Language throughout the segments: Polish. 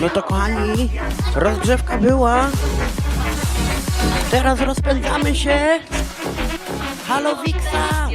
No to kochani, rozgrzewka była. Teraz rozpędzamy się. Halo Wiksa!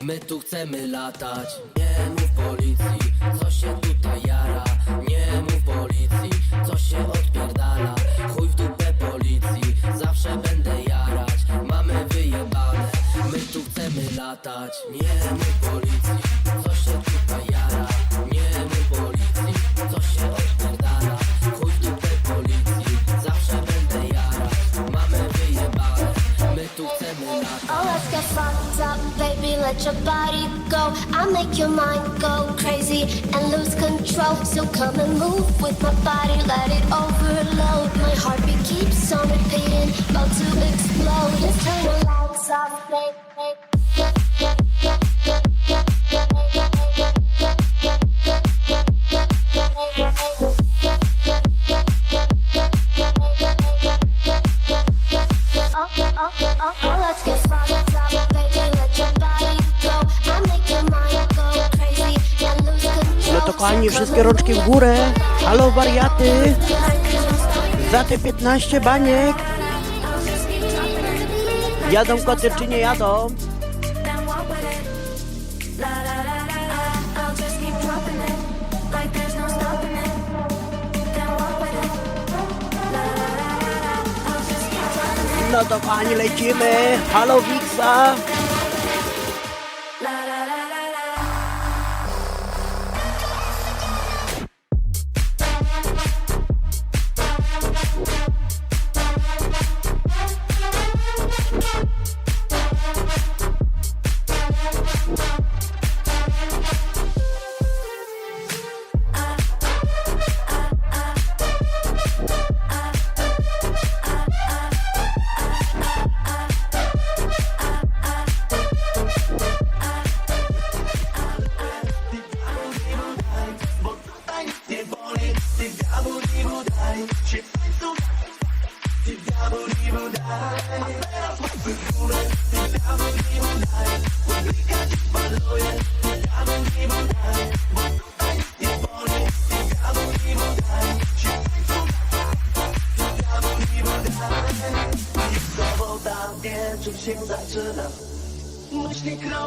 My tu chcemy latać. Nie mów policji Co się tutaj jara. Nie mów policji Co się odpierdala. Chuj w dupę policji Zawsze będę jarać. Mamy wyjebane My tu chcemy latać. Nie mów policji Let your body go. I'll make your mind go crazy and lose control. So come and move with my body, let it overload. My heartbeat keeps on repeating, about to explode. Let's turn the lights off, baby. Oh, oh, oh, oh, let's get kochani, wszystkie rączki w górę. Halo wariaty! Za te 15 baniek. Jadą koty czy nie jadą? No to kochani, lecimy. Halo Wiksa!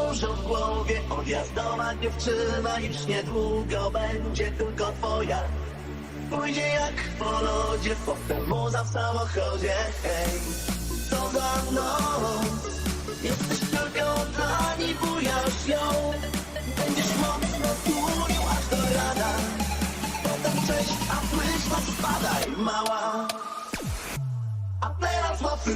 Krążą w głowie. Odjazdowa dziewczyna Już niedługo będzie tylko twoja. Pójdzie jak po lodzie Potem muza w samochodzie. Hej, co za noc Jesteś tylko dla niej Bujasz ją. Będziesz mocno dłonią aż do rana. Potem cześć, a myśl spadaj mała. A teraz łapy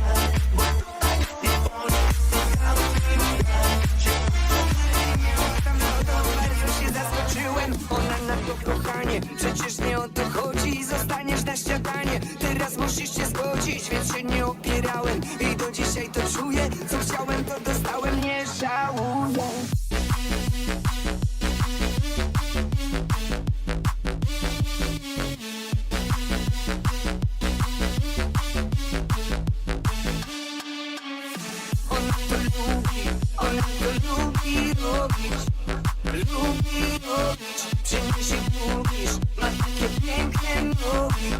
To lubi robić Przyniesie gubisz, ma takie piękne nogi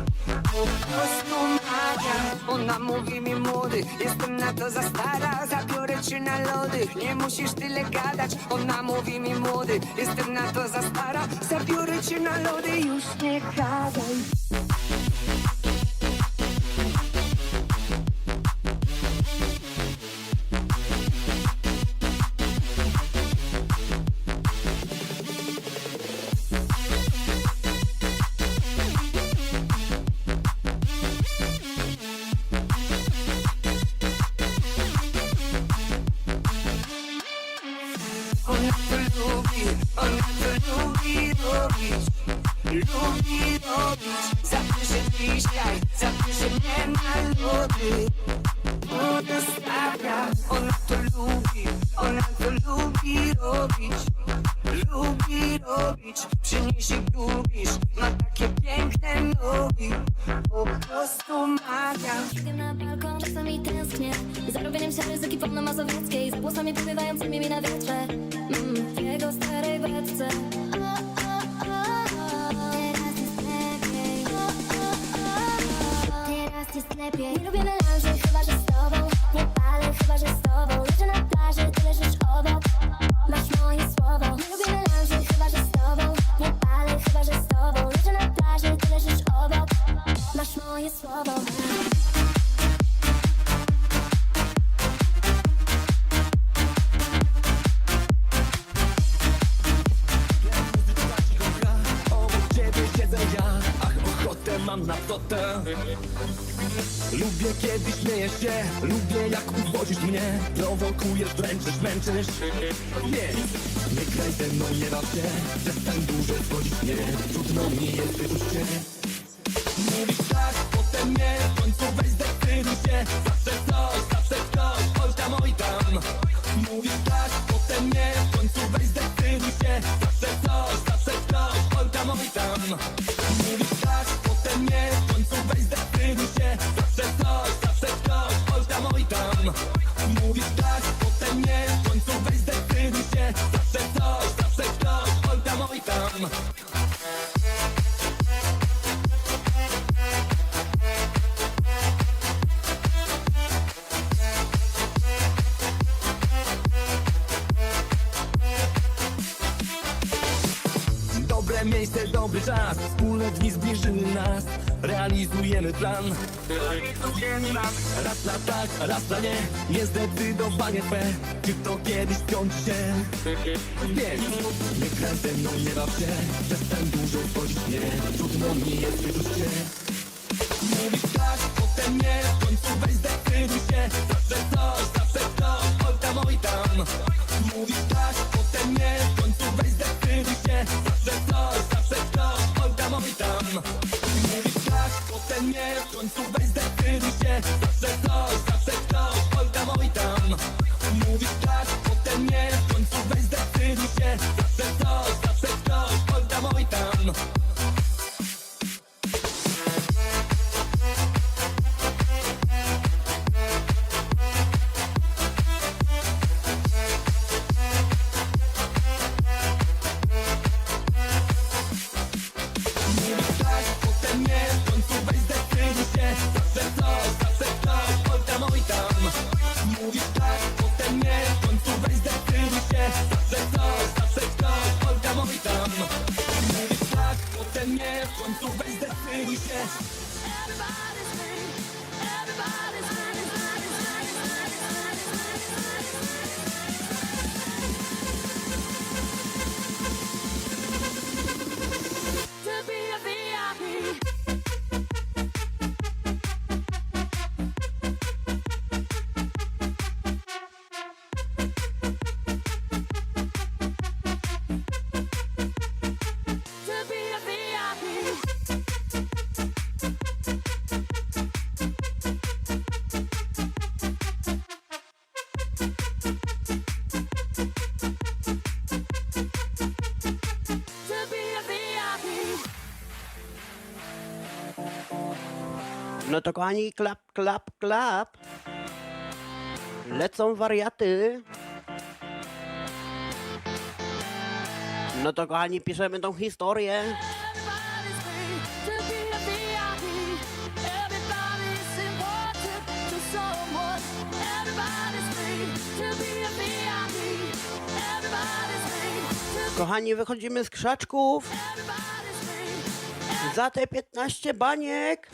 Po prostu magia Ona mówi mi młody, jestem na to za stara Zabiorę cię na lody, nie musisz tyle gadać Ona mówi mi młody, jestem na to za stara Zabiorę cię na lody, już nie gadaj robić Lubi robić Zapiszę dzisiaj, zapiszę mnie na lody Ona stawia, ona to lubi Ona to lubi robić Lubi robić Przyniesie gubisz Ma takie piękne nogi Po prostu magia Idę na balkon, czasami tęsknię Za robieniem się ryzyki pełno mazowieckiej Za głosami powiewającymi mi na wietrze mm, jego starej beczce lepiej Nie lubię melanży, Lubię kiedy śmiejesz się, lubię jak uwodzisz mnie. Prowokujesz, dręczysz, męczysz. Więc nie graj ze mną, nie baw się. Przestań dłużej zwodzić mnie, trudno mi jest wyczuć cię Mówisz tak, potem nie, w końcu weź zdecyduj się. Zawsze coś, zawsze ktoś, oj tam, oj tam. Mówisz tak, potem nie, w końcu weź zdecyduj się. Zawsze coś, zawsze ktoś, oj tam, oj tam dobry czas. Dni zbliżyły nas. Realizujemy plan. Raz na tak, raz na nie. Niezdecydowanie twe. Czy to kiedyś skończy się? Więc nie graj ze mną, nie baw się. Przestań dużo wchodzić mnie Trudno mi jest wyczuć cię Mówisz tak, potem nie. W końcu weź zdecyduj się. Zawsze coś, zawsze ktoś Oj tam, oj tam. Mówisz tak, potem nie nie zdecyduj No to kochani, klap, klap, klap. Lecą wariaty. No to kochani, piszemy tą historię. Kochani, wychodzimy z krzaczków. Za te 15 baniek!